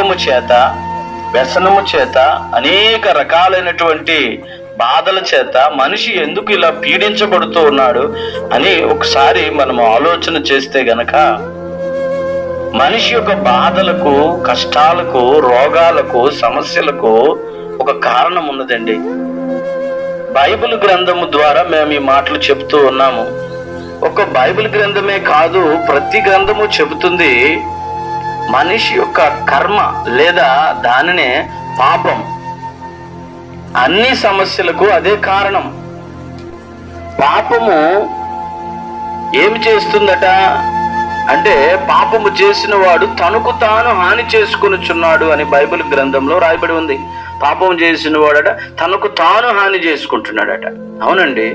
రోగము చేత వ్యసనము చేత అనేక రకాలైనటువంటి బాధల చేత మనిషి ఎందుకు ఇలా పీడించబడుతూ ఉన్నాడు అని ఒకసారి మనం ఆలోచన చేస్తే గనక మనిషి యొక్క బాధలకు కష్టాలకు రోగాలకు సమస్యలకు ఒక కారణం ఉన్నదండి. బైబిల్ గ్రంథము ద్వారా మేము ఈ మాటలు చెబుతూ ఉన్నాము. ఒక బైబిల్ గ్రంథమే కాదు ప్రతి గ్రంథము చెబుతుంది మనిషి యొక్క కర్మ లేదా దానినే పాపం. అన్ని సమస్యలకు అదే కారణం. పాపము ఏమి చేస్తుందట? అంటే పాపము చేసిన వాడు తనకు తాను హాని చేసుకునిచున్నాడు అని బైబిల్ గ్రంథంలో రాయబడి ఉంది. పాపం చేసిన వాడట తనకు తాను హాని చేసుకుంటున్నాడట. అవునండి.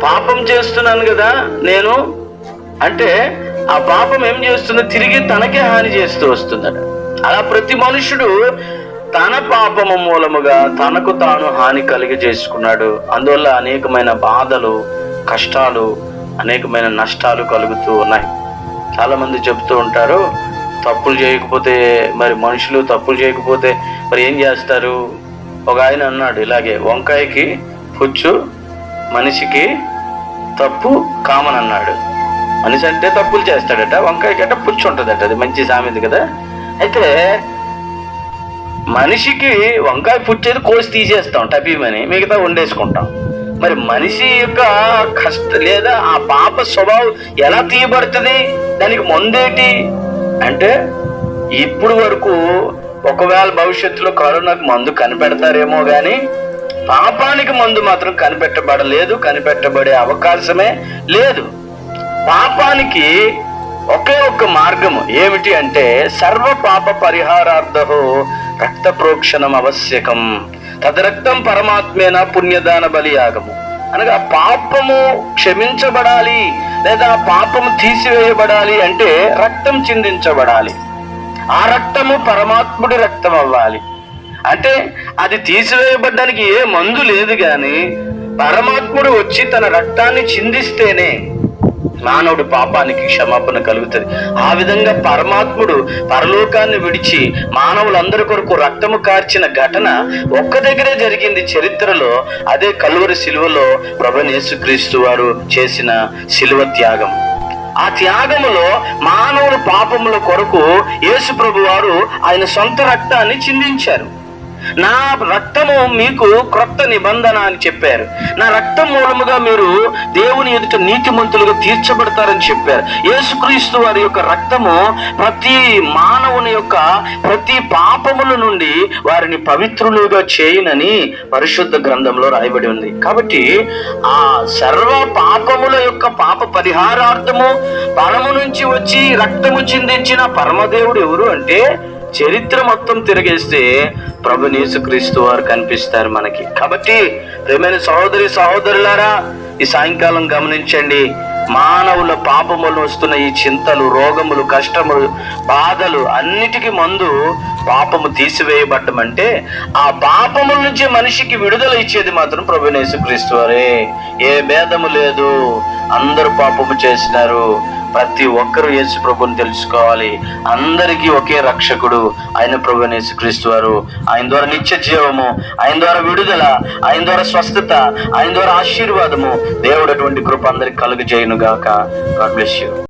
పాపం చేస్తున్నాను కదా నేను. అంటే ఆ పాపం ఏం చేస్తుంది తిరిగి తనకే హాని చేస్తూ వస్తుందట. అలా ప్రతి మనుషుడు తన పాపము మూలముగా తనకు తాను హాని కలిగి చేసుకున్నాడు. అందువల్ల అనేకమైన బాధలు కష్టాలు అనేకమైన నష్టాలు కలుగుతూ ఉన్నాయి. చాలామంది చెబుతూ చెప్తూ ఉంటారు తప్పులు చేయకపోతే మరి మనుషులు తప్పులు చేయకపోతే మరి ఏం చేస్తారు? ఒక ఆయన అన్నాడు ఇలాగే వంకాయకి పుచ్చు మనిషికి తప్పు కామన్ అన్నాడు మనిషి అంటే తప్పులు చేస్తాడట వంకాయకి అంటే పుచ్చు ఉంటుందట అది మంచి సామెత కదా. అయితే మనిషికి వంకాయ పుచ్చేది కోసి తీసేస్తాం టపీమని మిగతా వండేసుకుంటాం. మరి మనిషి యొక్క కష్ట లేదా ఆ పాప స్వభావం ఎలా తీయబడుతుంది? దానికి మందేటి? అంటే ఇప్పుడు వరకు ఒకవేళ భవిష్యత్తులో కరోనాకు మందు కనిపెడతారేమో కానీ పాపానికి మందు మాత్రం కనిపెట్టబడలేదు కనిపెట్టబడే అవకాశమే లేదు. పాపానికి ఒకే ఒక్క మార్గము ఏమిటి అంటే సర్వ పాప పరిహారార్థో రక్త ప్రోక్షణం ఆవశ్యకం తదరక్తం పరమాత్మేన పుణ్యదాన బలియాగము. అనగా పాపము క్షమించబడాలి లేదా పాపము తీసివేయబడాలి అంటే రక్తం చిందించబడాలి. ఆ రక్తము పరమాత్ముడి రక్తం అవ్వాలి. అంటే అది తీసివేయబడ్డానికి ఏ మందు లేదు కానీ పరమాత్ముడు వచ్చి తన రక్తాన్ని చిందిస్తేనే మానవుడు పాపానికి క్షమాపణ కలుగుతుంది. ఆ విధంగా పరమాత్ముడు పరలోకాన్ని విడిచి మానవులందరి కొరకు రక్తము కార్చిన ఘటన ఒక్క దగ్గరే జరిగింది చరిత్రలో. అదే కలువరి శిలువలో ప్రభనేసుక్రీస్తు వారు చేసిన శిలువ త్యాగం. ఆ త్యాగములో మానవుల పాపముల కొరకు యేసు ప్రభు వారు ఆయన సొంత రక్తాన్ని చిందించారు. నా రక్తము మీకు క్రొత్త నిబంధన అని చెప్పారు. నా రక్తం మూలముగా మీరు దేవుని ఎదుట నీతిమంతులుగా తీర్చబడతారని చెప్పారు. యేసుక్రీస్తు వారి యొక్క రక్తము ప్రతి మానవుని యొక్క ప్రతి పాపముల నుండి వారిని పవిత్రులుగా చేయనని పరిశుద్ధ గ్రంథంలో రాయబడి ఉంది. కాబట్టి ఆ సర్వ పాపముల యొక్క పాప పరిహారార్థము పరము నుంచి వచ్చి రక్తము చిందించిన పరమదేవుడు ఎవరు అంటే చరిత్ర మొత్తం తిరిగేస్తే ప్రభు యేసుక్రీస్తు వారు కనిపిస్తారు మనకి. కాబట్టి ప్రేమైన సహోదరి సహోదరులారా ఈ సాయంకాలం గమనించండి. మానవుల పాపములు వస్తున్న ఈ చింతలు రోగములు కష్టములు బాధలు అన్నిటికీ మందు పాపము తీసివేయబడ్డం అంటే ఆ పాపముల నుంచి మనిషికి విడుదల ఇచ్చేది మాత్రం ప్రభు యేసుక్రీస్తు వారే. ఏ భేదము లేదు. అందరూ పాపము చేసినారు. ప్రతి ఒక్కరూ యేసు ప్రభుని తెలుసుకోవాలి. అందరికీ ఒకే రక్షకుడు ఆయన ప్రభు యేసుక్రీస్తు వారు. ఆయన ద్వారా నిత్య జీవము ఆయన ద్వారా విడుదల ఆయన ద్వారా స్వస్థత ఆయన ద్వారా ఆశీర్వాదము. దేవుడు అటువంటి కృప అందరికి కలుగు చేయను గాక గాడ్ బ్లెస్ యూ.